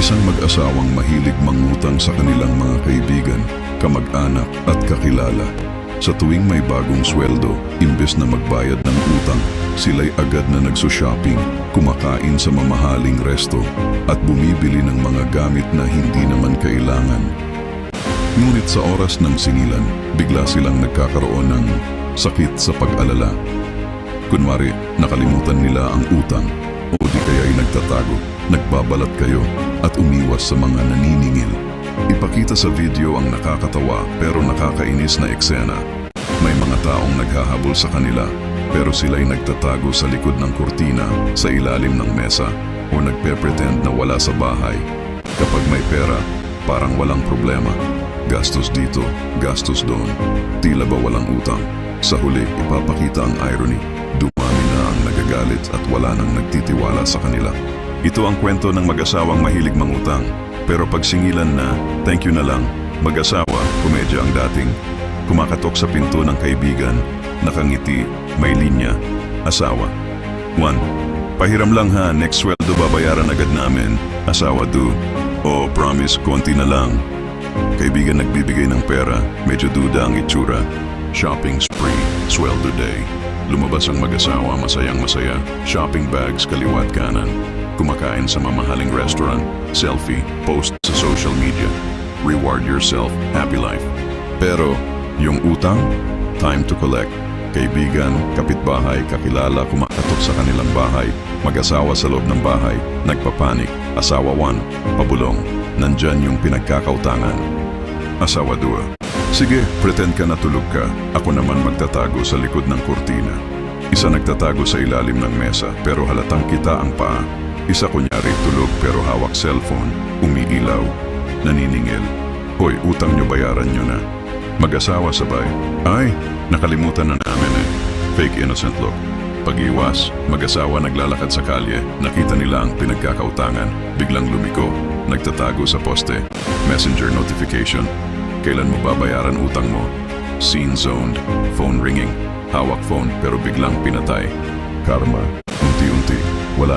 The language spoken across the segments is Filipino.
Isang mag-asawang mahilig mangutang sa kanilang mga kaibigan, kamag-anak at kakilala. Sa tuwing may bagong sweldo, imbes na magbayad ng utang, sila'y agad na nagso-shopping, kumakain sa mamahaling resto, at bumibili ng mga gamit na hindi naman kailangan. Ngunit sa oras ng singilan, bigla silang nagkakaroon ng sakit sa pag-alala. Kunwari, nakalimutan nila ang utang o di kaya'y nagtatago, nagbabalat kayo at umiwas sa mga naniningil. Ipakita sa video ang nakakatawa pero nakakainis na eksena. May mga taong naghahabol sa kanila pero sila'y nagtatago sa likod ng kurtina, sa ilalim ng mesa o nagpe-pretend na wala sa bahay. Kapag may pera, parang walang problema. Gastos dito, gastos doon. Tila ba walang utang? Sa huli, ipapakita ang irony. Dumami na ang nagagalit at wala nang nagtitiwala sa kanila. Ito ang kwento ng mag-asawang mahilig mangutang. Pero pag singilan na, thank you na lang, mag-asawa, komedya ang dating. Kumakatok sa pinto ng kaibigan, nakangiti, may linya, asawa. 1. Pahiram lang ha, next sweldo babayaran agad namin. Asawa do. O promise, konti na lang. Kaibigan nagbibigay ng pera, medyo duda ang itsura. Shopping spree, sweldo day. Lumabas ang mag-asawa, masayang masaya. Shopping bags, kaliwat kanan. Kumakain sa mamahaling restaurant. Selfie, post sa social media. Reward yourself, happy life. Pero, yung utang, time to collect. Kaibigan, kapitbahay, kakilala, kumakatok sa kanilang bahay, mag-asawa sa loob ng bahay, nagpapanik, asawa 1, pabulong, nandyan yung pinagkakautangan. Asawa 2, sige, pretend ka na tulog ka, ako naman magtatago sa likod ng kurtina. Isa nagtatago sa ilalim ng mesa pero halatang kita ang paa. Isa kunyari tulog pero hawak cellphone, umiilaw, naniningil. Hoy, utang nyo bayaran nyo na. Mag-asawa sabay. Ay, nakalimutan na namin eh. Fake innocent look. Pag-iwas, mag-asawa naglalakad sa kalye, nakita nila ang pinagkakautangan, biglang lumiko, nagtatago sa poste. Messenger notification. Kailan mo babayaran utang mo? Scene zoned, phone ringing, hawak phone pero biglang pinatay. Karma,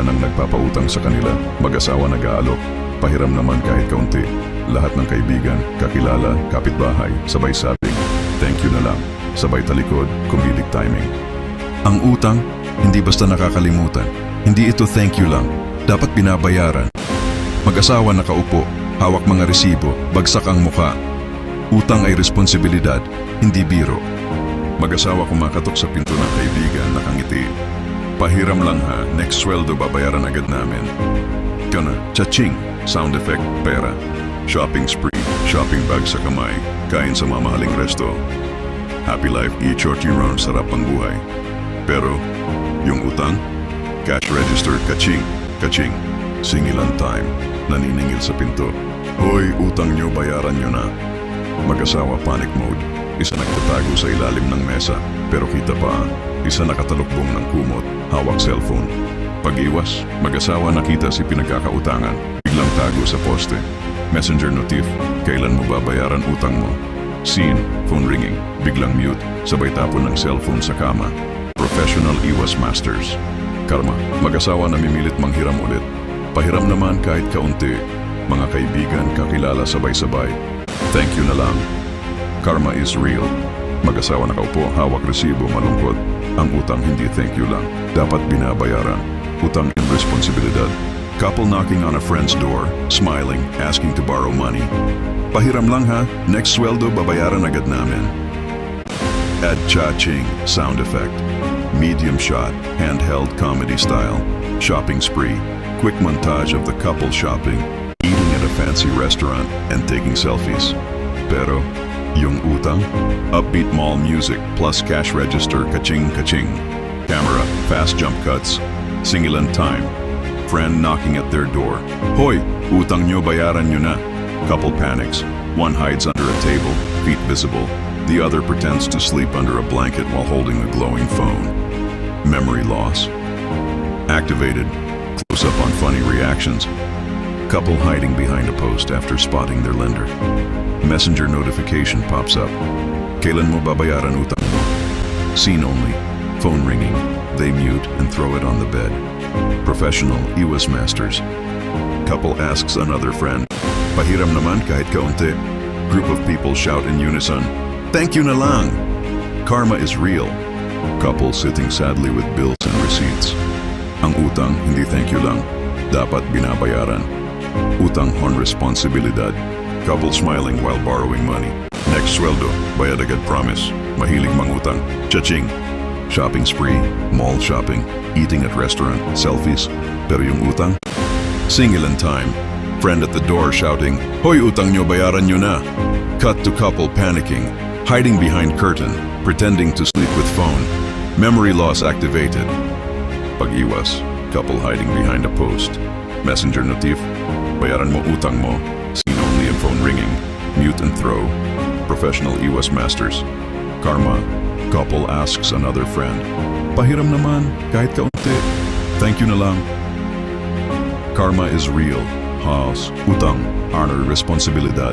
nang nagpapautang sa kanila, mag-asawa nag-aalok, pahiram naman kahit kaunti. Lahat ng kaibigan, kakilala, kapitbahay, sabay sabing, thank you na lang, sabay talikod, comedic timing. Ang utang, hindi basta nakakalimutan. Hindi ito thank you lang. Dapat binabayaran. Mag-asawa nakaupo, hawak mga resibo, bagsak ang muka. Utang ay responsibilidad, hindi biro. Mag-asawa kumakatok sa pinto ng kaibigan, nakangiti. Pahiram lang ha, next sweldo babayaran agad namin. Kana, cha-ching, sound effect, pera. Shopping spree, shopping bag sa kamay, kain sa mamahaling resto. Happy life, eat short you run, sarap ang buhay. Pero, yung utang? Cash register, kaching, kaching. Singilan time, naniningil sa pinto. Hoy, utang nyo, bayaran nyo na. Mag-asawa panic mode. Isa nagtatago sa ilalim ng mesa, pero kita pa, isa nakatalukbong ng kumot, hawak cellphone. Pag-iwas, mag-asawa nakita si pinagkakautangan, biglang tago sa poste. Messenger notif, kailan mo babayaran utang mo? Scene, phone ringing, biglang mute, sabay tapon ng cellphone sa kama. Professional Iwas Masters. Karma, mag-asawa na mimilit manghiram ulit. Pahiram naman kahit kaunti. Mga kaibigan, kakilala sabay-sabay. Thank you na lang. Karma is real. Mag-asawa nakaupo, hawak resibo, malungkot. Ang utang hindi thank you lang. Dapat binabayaran. Utang in responsibilidad. Couple knocking on a friend's door, smiling, asking to borrow money. Pahiram lang ha, next sweldo babayaran agad namin. Add cha-ching sound effect. Medium shot, handheld comedy style. Shopping spree. Quick montage of the couple shopping, eating at a fancy restaurant, and taking selfies. Pero, yung utang? Upbeat mall music plus cash register kaching kaching. Camera, fast jump cuts. Singilan time. Friend knocking at their door. Hoy, utang nyo bayaran nyo na. Couple panics. One hides under a table, feet visible. The other pretends to sleep under a blanket while holding a glowing phone. Memory loss. Activated. Close up on funny reactions. Couple hiding behind a post after spotting their lender. Messenger notification pops up. Kailan mo babayaran utang mo? Scene only. Phone ringing. They mute and throw it on the bed. Professional Iwas Masters. Couple asks another friend. Pahiram naman kahit kaunti. Group of people shout in unison. Thank you na lang! Karma is real. Couple sitting sadly with bills and receipts. Ang utang, hindi thank you lang. Dapat binabayaran. Utang on responsibilidad. Couple smiling while borrowing money. Next sweldo, bayad agad promise. Mahilig mangutang. Chaching. Shopping spree, mall shopping, eating at restaurant, selfies. Pero yung utang? Single in time. Friend at the door shouting, Hoy utang nyo, bayaran nyo na. Cut to couple panicking, hiding behind curtain, pretending to sleep with phone. Memory loss activated. Pag-iwas, couple hiding behind a post. Messenger notif, bayaran mo utang mo. Seen only in phone ringing. Mute and throw. Professional iwas masters. Karma, couple asks another friend. Pahiram naman, kahit kaunti. Thank you na lang. Karma is real. House, utang, honor, responsibilidad.